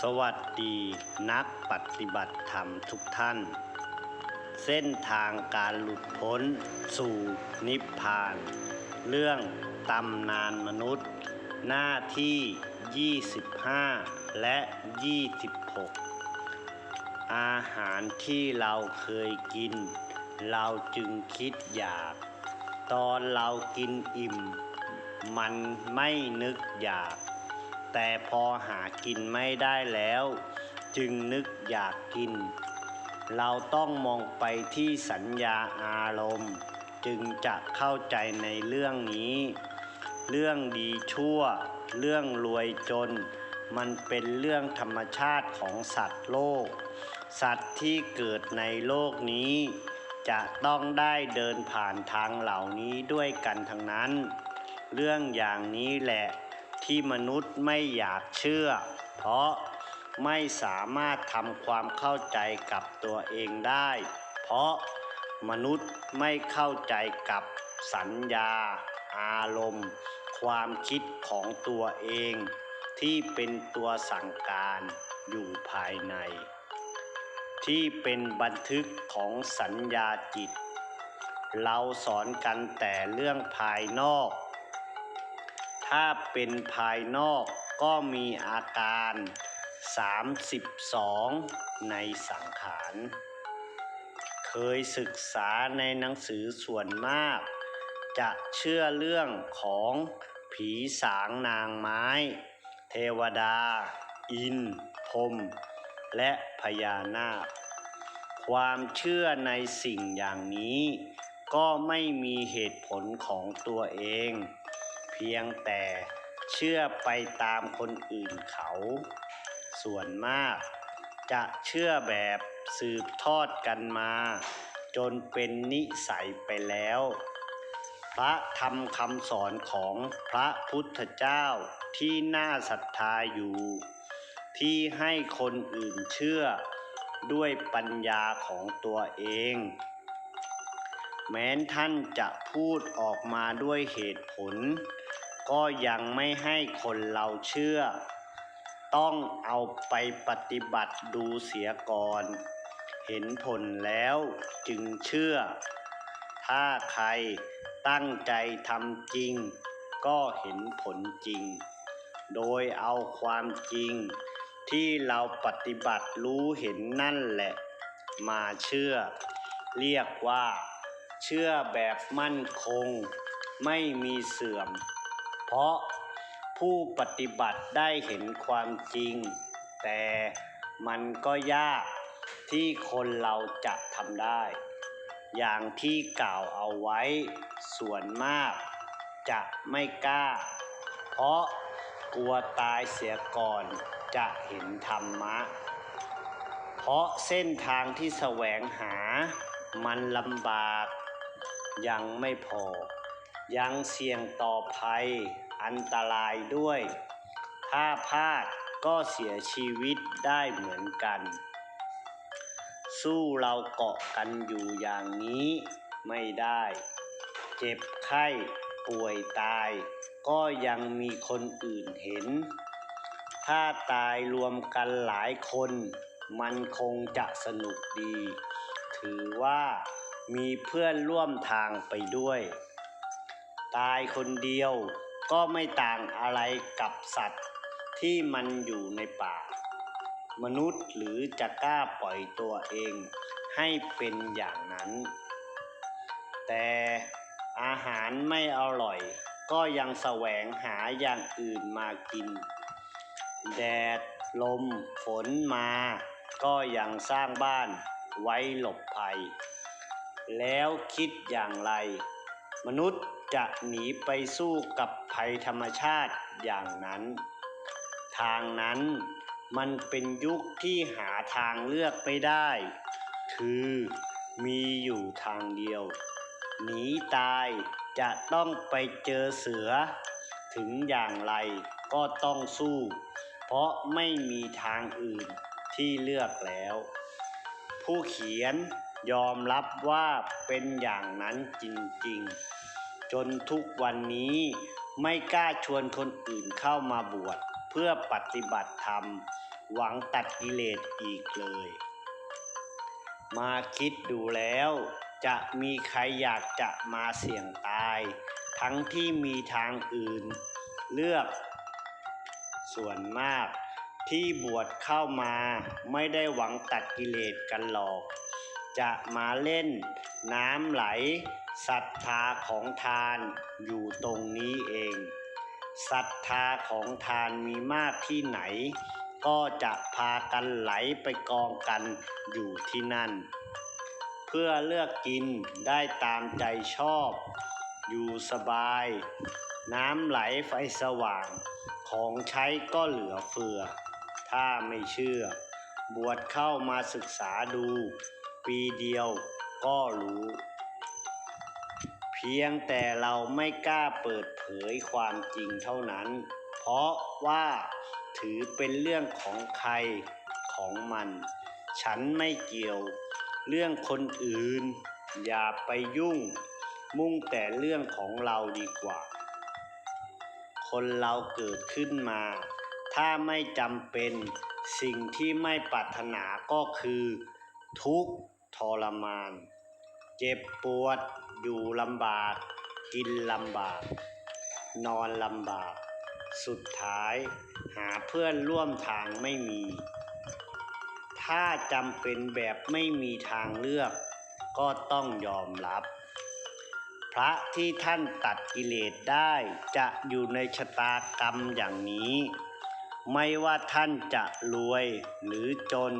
สวัสดีนักปฏิบัติธรรมทุกท่าน เส้นทางการหลุดพ้นสู่นิพพาน เรื่องตำนานมนุษย์ หน้าที่ 25 และ 26 อาหารที่เราเคยกิน เราจึงคิดอยาก ตอนเรากินอิ่ม มันไม่นึกอยาก แต่พอหากินไม่ได้แล้ว จึงนึกอยากกิน เราต้องมองไปที่สัญญาอารมณ์ จึงจะเข้าใจในเรื่องนี้ เรื่องดีชั่ว เรื่องรวยจน มันเป็นเรื่องธรรมชาติของสัตว์โลก สัตว์ที่เกิดในโลกนี้ จะต้องได้เดินผ่านทางเหล่านี้ด้วยกันทั้งนั้น เรื่องอย่างนี้แหละ ที่มนุษย์ไม่อยากเชื่อ เพราะไม่สามารถทำความเข้าใจกับตัวเองได้ เพราะมนุษย์ไม่เข้าใจกับสัญญา อารมณ์ ความคิดของตัวเอง ที่เป็นตัวสั่งการอยู่ภายใน ที่เป็นบันทึกของสัญญาจิต เราสอนกันแต่เรื่องภายนอก ถ้าเป็นภายนอกก็มีอาการ 32 ในสังขาร เคยศึกษาในหนังสือส่วนมาก จะเชื่อเรื่องของผีสางนางไม้ เทวดา อินพรมและพญานาค ความเชื่อในสิ่งอย่างนี้ ก็ไม่มีเหตุผลของตัวเอง เพียงแต่เชื่อไปตามคนอื่นเขา ส่วนมาก จะเชื่อแบบสืบทอดกันมา จนเป็นนิสัยไปแล้ว พระธรรมคำสอนของพระพุทธเจ้าที่น่าศรัทธาอยู่ ที่ให้คนอื่นเชื่อด้วยปัญญาของตัวเอง แม้นท่านจะพูดออกมาด้วยเหตุผล ก็ยังไม่ให้คนเราเชื่อ ต้องเอาไปปฏิบัติดูเสียก่อน เห็นผลแล้วจึงเชื่อ ถ้าใครตั้งใจทำจริง ก็เห็นผลจริง โดยเอาความจริง ที่เราปฏิบัติรู้เห็นนั่นแหละ มาเชื่อ เรียกว่า เชื่อแบบมั่นคง ไม่มีเสื่อม ราะผู้ปฏิบัติได้เห็นความจริง แต่มันก็ยากที่คนเราจะทำได้ อย่างที่กล่าวเอาไว้ ส่วนมากจะไม่กล้า เพราะกลัวตายเสียก่อนจะเห็นธรรมะ เพราะเส้นทางที่แสวงหามันลำบาก ยังไม่พอ ยังเสี่ยงต่อภัย อันตรายด้วย ถ้าพลาดก็เสียชีวิตได้เหมือนกัน สู้เราเกาะกันอยู่อย่างนี้ไม่ได้ เจ็บไข้ป่วยตาย ก็ยังมีคนอื่นเห็น ถ้าตายรวมกันหลายคน มันคงจะสนุกดี ถือว่ามีเพื่อนร่วมทางไปด้วย ตายคนเดียว ก็ไม่ต่างอะไรกับสัตว์ที่มันอยู่ในป่า มนุษย์หรือจะกล้าปล่อยตัวเองให้เป็นอย่างนั้น แต่อาหารไม่อร่อย ก็ยังแสวงหาอย่างอื่นมากิน แดด ลม ฝนมา ก็ยังสร้างบ้านไว้หลบภัย แล้วคิดอย่างไร มนุษย์ จะหนีไปสู้กับภัยธรรมชาติอย่างนั้น ทางนั้นมันเป็นยุคที่หาทางเลือกไม่ได้ คือมีอยู่ทางเดียว หนีตายจะต้องไปเจอเสือ ถึงอย่างไรก็ต้องสู้ เพราะไม่มีทางอื่นที่เลือกแล้ว ผู้เขียนยอมรับว่าเป็นอย่างนั้นจริงๆ จนทุกวันนี้ไม่กล้าชวนคนอื่นเข้ามาบวชเพื่อปฏิบัติธรรม หวังตัดกิเลสอีกเลย มาคิดดูแล้ว จะมีใครอยากจะมาเสี่ยงตาย ทั้งที่มีทางอื่น เลือก ส่วนมากที่บวชเข้ามาไม่ได้หวังตัดกิเลสกันหรอก จะมาเล่นน้ำไหล ศรัทธาของทานอยู่ตรงนี้เอง ศรัทธาของทานมีมากที่ไหน ก็จะพากันไหลไปกองกันอยู่ที่นั่น เพื่อเลือกกินได้ตามใจชอบ อยู่สบาย น้ำไหลไฟสว่าง ของใช้ก็เหลือเฟือ ถ้าไม่เชื่อ บวชเข้ามาศึกษาดู ปีเดียวก็รู้ พียงแต่เราไม่กล้าเปิดเผยความจริงเท่านั้น เพราะว่าถือเป็นเรื่องของใครของมัน ฉันไม่เกี่ยวเรื่องคนอื่น อย่าไปยุ่ง มุ่งแต่เรื่องของเราดีกว่า คนเราเกิดขึ้นมา ถ้าไม่จำเป็นสิ่งที่ไม่ปรารถนาก็คือ ทุกข์ทรมาน เจ็บปวด อยู่ลำบาก กินลำบาก นอนลำบาก สุดท้าย หาเพื่อนร่วมทางไม่มี ถ้าจำเป็นแบบไม่มีทางเลือก ก็ต้องยอมรับ พระที่ท่านตัดกิเลสได้จะอยู่ในชะตากรรมอย่างนี้ ไม่ว่าท่านจะรวยหรือจน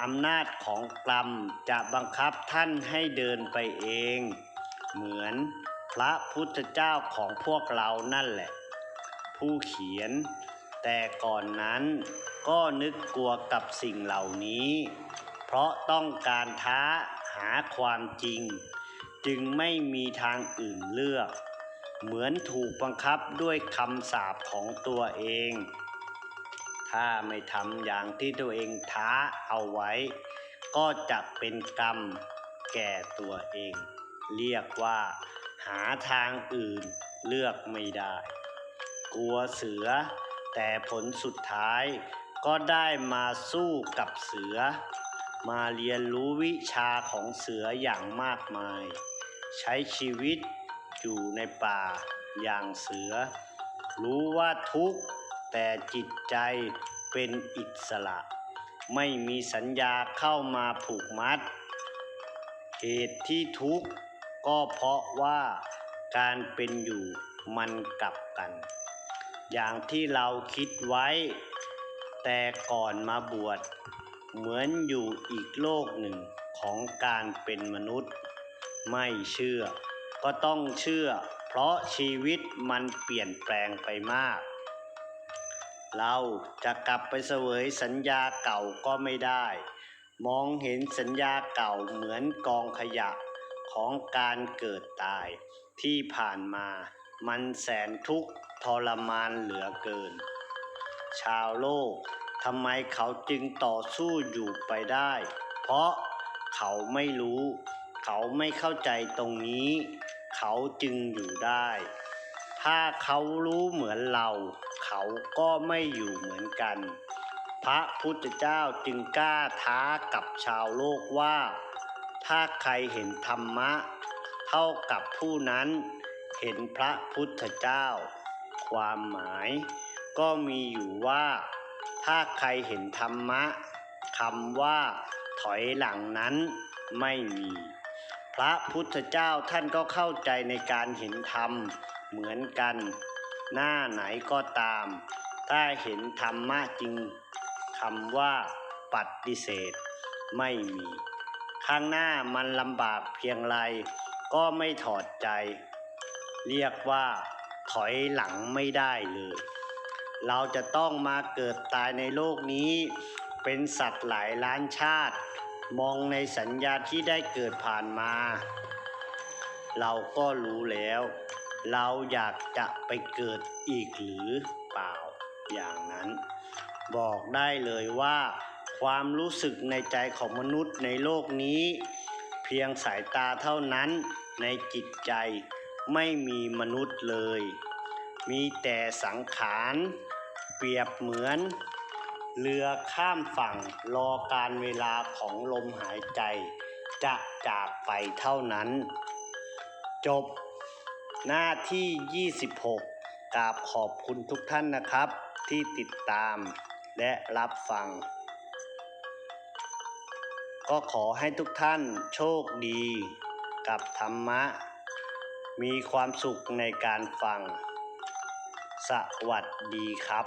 อำนาจของกรรมจะบังคับท่านให้เดินไปเอง เหมือนพระพุทธเจ้าของพวกเรานั่นแหละ ผู้เขียน แต่ก่อนนั้นก็นึกกลัวกับสิ่งเหล่านี้ เพราะต้องการท้าหาความจริง จึงไม่มีทางอื่นเลือก เหมือนถูกบังคับด้วยคำสาปของตัวเอง ถ้าไม่ทำอย่างที่ตัวเองท้าเอาไว้ ก็จะเป็นกรรมแก่ตัวเอง เรียกว่า หาทางอื่นเลือกไม่ได้ กลัวเสือ แต่ผลสุดท้ายก็ได้มาสู้กับเสือ มาเรียนรู้วิชาของเสืออย่างมากมาย ใช้ชีวิตอยู่ในป่าอย่างเสือ รู้ว่าทุกข์ แต่จิตใจเป็นอิสระ ไม่มีสัญญาเข้ามาผูกมัด เหตุที่ทุกข์ก็เพราะว่าการเป็นอยู่มันกลับกัน อย่างที่เราคิดไว้ แต่ก่อนมาบวชเหมือนอยู่อีกโลกหนึ่งของการเป็นมนุษย์ ไม่เชื่อ ก็ต้องเชื่อ เพราะชีวิตมันเปลี่ยนแปลงไปมาก เราจะกลับไปเสวยสัญญาเก่าก็ไม่ได้ มองเห็นสัญญาเก่าเหมือนกองขยะของการเกิดตายที่ผ่านมามันแสนทุกข์ทรมานเหลือเกิน ชาวโลกทำไมเขาจึงต่อสู้อยู่ไปได้ เพราะเขาไม่รู้ เขาไม่เข้าใจตรงนี้ เขาจึงอยู่ได้ ถ้าเขารู้เหมือนเรา เขาก็ไม่อยู่เหมือนกัน พระพุทธเจ้าจึงกล้าท้ากับชาวโลกว่า ถ้าใครเห็นธรรมะ เท่ากับผู้นั้นเห็นพระพุทธเจ้า ความหมายก็มีอยู่ว่า ถ้าใครเห็นธรรมะคำว่า ถอยหลังนั้นไม่มี พระพุทธเจ้าท่านก็เข้าใจในการเห็นธรรม เหมือนกัน หน้าไหนก็ตาม ถ้าเห็นธรรมะจริงคำว่าปฏิเสธไม่มี ข้างหน้ามันลำบากเพียงไรก็ไม่ถอดใจ เรียกว่า ถอยหลังไม่ได้เลย เราจะต้องมาเกิดตายในโลกนี้ เป็นสัตว์หลายล้านชาติ มองในสัญญาที่ได้เกิดผ่านมา เราก็รู้แล้ว เราอยากจะไปเกิดอีกหรือเปล่าอย่างนั้น บอกได้เลยว่า ความรู้สึกในใจของมนุษย์ในโลกนี้ เพียงสายตาเท่านั้นในจิตใจไม่มีมนุษย์เลย มีแต่สังขาร เปรียบเหมือน เรือข้ามฝั่งรอการเวลาของลมหายใจ จะจากไปเท่านั้น จบ หน้าที่ 26กราบขอบคุณทุกท่านนะครับ ที่ติดตามและรับฟัง ก็ขอให้ทุกท่านโชคดี กับธรรมะ มีความสุขในการฟัง สวัสดีครับ